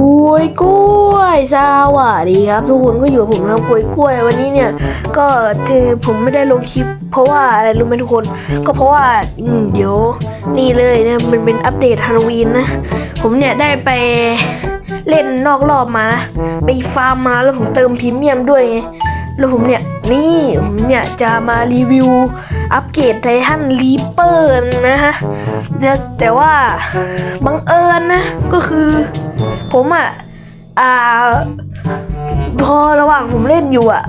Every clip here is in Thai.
ล้วยกล้วยสวัสดีครับทุกคนก็อยู่กับผมนะครับกล้วยกล้วยวันนี้เนี่ย ก็คือผมไม่ได้ลงคลิป เพราะว่าอะไรรู้ไหมทุกคน ก็เพราะว่าอืมเดี๋ยวนี่เลยเนี่ยมันเป็นอัปเดตฮาโลวีนนะ ผมเนี่ยได้ไปเล่นนอกรอบมานะไปฟาร์มมาแล้วผมเติมพรีเมียมด้วยไงแล้วผมเนี่ยนี่ผมเนี่ยจะมารีวิวอัปเกรดไททันรีเปอร์นะฮะแต่แต่ว่าบังเอิญนะก็คือ ผมอะอ่าพอระหว่างผมเล่นอยู่อะ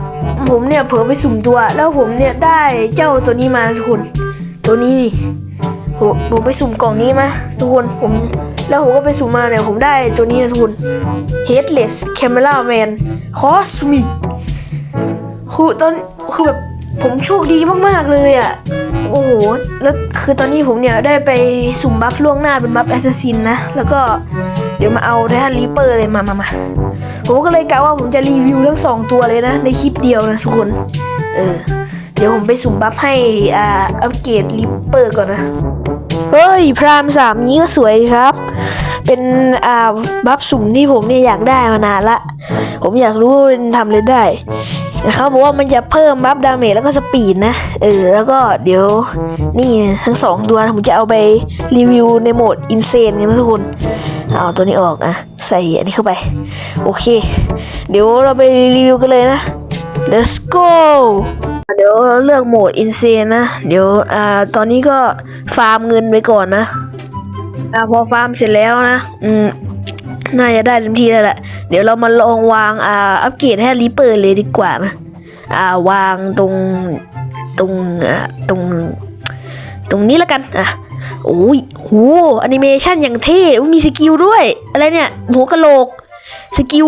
ผมเนี่ยเผลอไปสุ่มตัว แล้วผมเนี่ยได้เจ้าตัวนี้มาทุกคน ตัวนี้นี่ผมผมไปสุ่มกล่องนี้มาทุกคนผมแล้วผมก็ไปสุ่มมาเนี่ยผมได้ตัวนี้นะทุกคน Headless Camera Man Cosmic คือตอนคือแบบผมโชคดีมากๆเลยอะ โอ้โห แล้วคือตอนนี้ผมเนี่ยได้ไปสุ่มบัฟล่วงหน้าเป็นบัฟแอสซัสซินนะ แล้วก็ เดี๋ยวมาเอาไททันรีเปอร์เลยมามามาผมก็เลยกะว่าผมจะรีวิวทั้งสองตัวเลยนะ ในคลิปเดียวนะทุกคน เออ เดี๋ยวผมไปสุ่มบัฟให้อ่าอัปเกรดรีเปอร์ก่อนนะ เฮ้ย พรามสามนี้ก็สวยครับ เป็นอ่าบัฟสุ่มที่ผมเนี่ยอยากได้มานานละ ผมอยากรู้ว่ามันทำเลยได้เขาบอกว่ามันจะเพิ่มบัฟดาเมจแล้วก็สปีดนะ เออ แล้วก็เดี๋ยวนี่ทั้งสองตัวผมจะเอาไปรีวิวในโหมดอินเซนกันนะทุกคน เอาตัวนี้ออกอะใส่อันนี้เข้าไป โอเค เดี๋ยวเราไปรีวิวกันเลยนะ let's go เดี๋ยวเราเลือกโหมดอินเซนนะ เดี๋ยวอ่าตอนนี้ก็ฟาร์มเงินไปก่อนนะอ่าพอฟาร์มเสร็จแล้วนะ อืมน่าจะได้เต็มที่แล้วแหละ เดี๋ยวเรามาลองวางอ่าอัปเกรดให้รีเปอร์เลยดีกว่านะ อ่าวางตรงตรงอ่าตรง ตรงนี้แล้วกัน อะ โอ้ยโหแอนิเมชันอย่างเท่มีสกิลด้วย อะไรเนี่ย หัวกะโหลก สกิล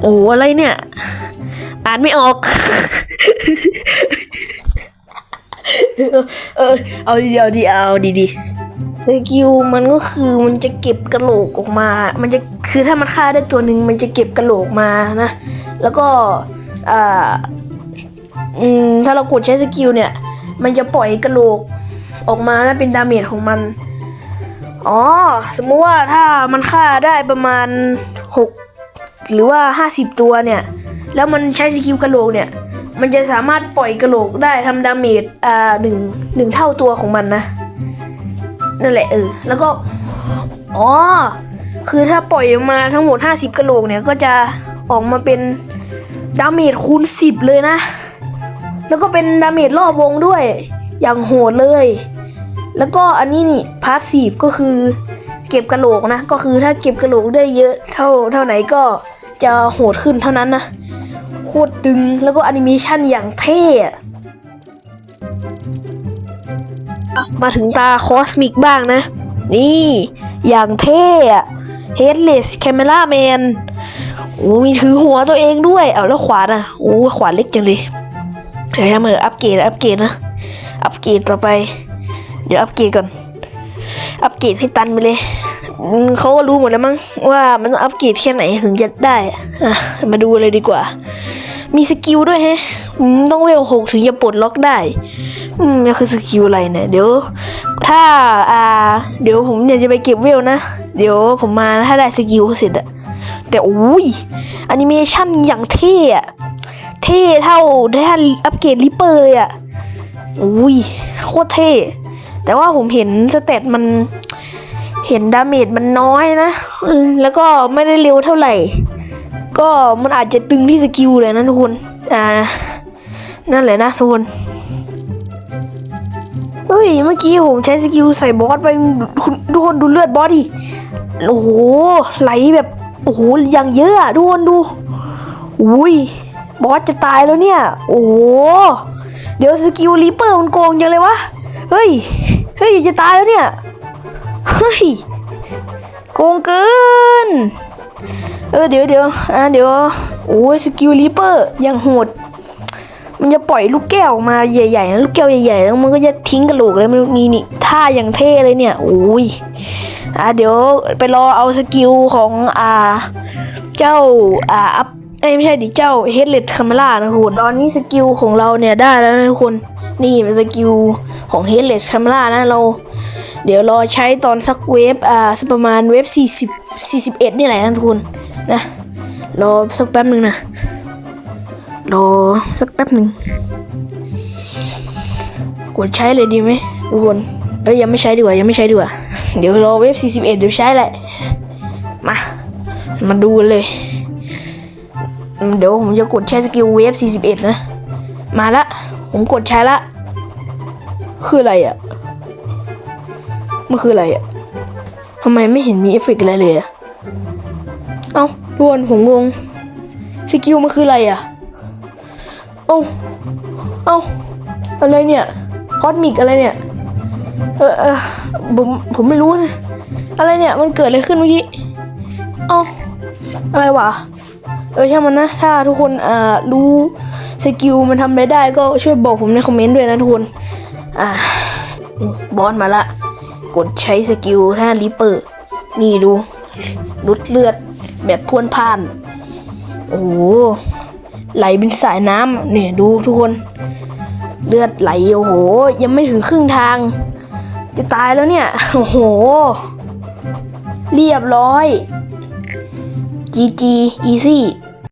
โอ้อะไรเนี่ย อ่านไม่ออก เออ เอาดีเอาดีเอาดีดีสกิลมันก็คือมันจะเก็บกระโหลกออกมา มันจะคือถ้ามันฆ่าได้ตัวหนึ่งมันจะเก็บกระโหลกมานะ แล้วก็อ่าอืมถ้าเรากดใช้สกิลเนี่ย มันจะปล่อยกระโหลก ออกมาแล้วเป็นดาเมจของมัน อ๋อ สมมุติว่าถ้ามันฆ่าได้ประมาณ 6 หรือว่า 50 ตัวเนี่ย แล้วมันใช้สกิลกระโหลกเนี่ย มันจะสามารถปล่อยกระโหลกได้ทำดาเมจอ่าหนึ่งหนึ่งเท่าตัวของมันนะ นั่นแหละเออ แล้วก็ อ๋อ คือถ้าปล่อยออกมาทั้งหมด 50 กระโหลกเนี่ยก็จะออกมาเป็นดาเมจคูณ 10 เลยนะ แล้วก็เป็นดาเมจรอบวงด้วย อย่างโหดเลย แล้วก็อันนี้นี่พาสซีฟก็คือ เก็บกระโหลกนะ ก็คือถ้าเก็บกระโหลกได้เยอะเท่าเท่าไหนก็จะโหดขึ้นเท่านั้นนะ โคตรดึงแล้วก็แอนิเมชันอย่างเท่มาถึงตาคอสมิกบ้างนะ นี่ อย่างเท่อะ Headless Camera Man โอ้มีถือหัวตัวเองด้วย เอาแล้วขวานอะ โอ้ขวานเล็กจังเลยเดี๋ยวให้มืออัปเกรดอัปเกรดนะ อัปเกรดต่อไป เดี๋ยวอัปเกรดก่อน อัปเกรดให้ตันไปเลยเขาก็รู้หมดแล้วมั้งว่ามันต้องอัปเกรดแค่ไหนถึงจะได้อะมาดูเลยดีกว่า มีสกิลด้วยแฮะอืมต้องเวลหกถึงจะปลดล็อกได้ อืมนี่คือสกิลอะไรเนี่ยเดี๋ยว ถ้าอ่า เดี๋ยวผมเนี่ยจะไปเก็บเวลนะ เดี๋ยวผมมาถ้าได้สกิลเสร็จอะแต่อุ้ยแอนิเมชันอย่างเท่อะเท่เท่าได้อัปเกรดริปเปอร์เลยอะ อุ้ยโคตรเท่ แต่ว่าผมเห็นสเตตมัน เห็นดาเมจมันน้อยนะอืมแล้วก็ไม่ได้เร็วเท่าไหร่ ก็มันอาจจะตึงที่สกิลเลยนะทุกคน อ่า นั่นแหละนะทุกคนเฮ้ย เมื่อกี้ผมใช้สกิลใส่บอสไปทุกคนดูเลือดบอสดิ โอ้โห ไหลแบบ โอ้โห อย่างเยอะอะทุกคนดู อุ้ย บอสจะตายแล้วเนี่ย โอ้โห เดี๋ยวสกิลรีเปอร์มันโกงจังเลยวะ เฮ้ย เฮ้ยจะตายแล้วเนี่ย เฮ้ย โกงเกิน เออเดี๋ยวเดี๋ยวอะเดี๋ยว โอ้ยสกิลรีเปอร์ยังโหด มันจะปล่อยลูกแก้วมาใหญ่ๆนะลูกแก้วใหญ่ๆแล้วมันก็จะทิ้งกระโหลกเลยมันนี่นี่ท่าอย่างเท่เลยเนี่ยโอ้ยอะเดี๋ยวไปรอเอาสกิลของอ่า เจ้าอ่าอัพ เอ้ไม่ใช่ดิเจ้าเฮดเลดคาเมล่านะทุกคนตอนนี้สกิลของเราเนี่ยได้แล้วนะทุกคนนี่เป็นสกิลของเฮดเลดคาเมล่านะเรา เดี๋ยวรอใช้ตอนสักเวฟอ่าสักประมาณเวฟ40 41 นี่แหละนะทุกคนนะรอสักแป๊บหนึ่งนะรอสักแป๊บหนึ่งกดใช้เลยดีไหมทุกคนเอ้ยยังไม่ใช้ดีกว่ายังไม่ใช้ดีกว่าเดี๋ยวรอเวฟ41 เดี๋ยวใช้แหละมามาดูเลย เดี๋ยวผมจะกดใช้สกิลเวฟ41 นะ มาละ ผมกดใช้ละ คืออะไรอะ่ะ มันคืออะไรอะ่ะทำไมไม่เห็นมีเอฟเฟกต์อะไรเลยอะเอ้าทุกคนผมงง สกิลมันคืออะไรอะ่ะ เอ้า เอ้า อะไรเนี่ย คอสมิกอะไรเนี่ย เออเออผมผมไม่รู้นะ อะไรเนี่ย มันเกิดอะไรขึ้นเมื่อกี้ เอ้า อะไรวะ เออช่างมันนะ ถ้าทุกคนอ่ารู้สกิลมันทำอะไรได้ก็ช่วยบอกผมในคอมเมนต์ด้วยนะทุกคน อ่าบอสมาละ กดใช้สกิลท่าลิปเปอร์ นี่ดูลุดเลือดแบบพรวนพ่าน โอ้ไหลเป็นสายน้ำเนี่ยดูทุกคน เลือดไหลโอ้โห ยังไม่ถึงครึ่งทาง จะตายแล้วเนี่ย โอ้โห เรียบร้อย D D E Z。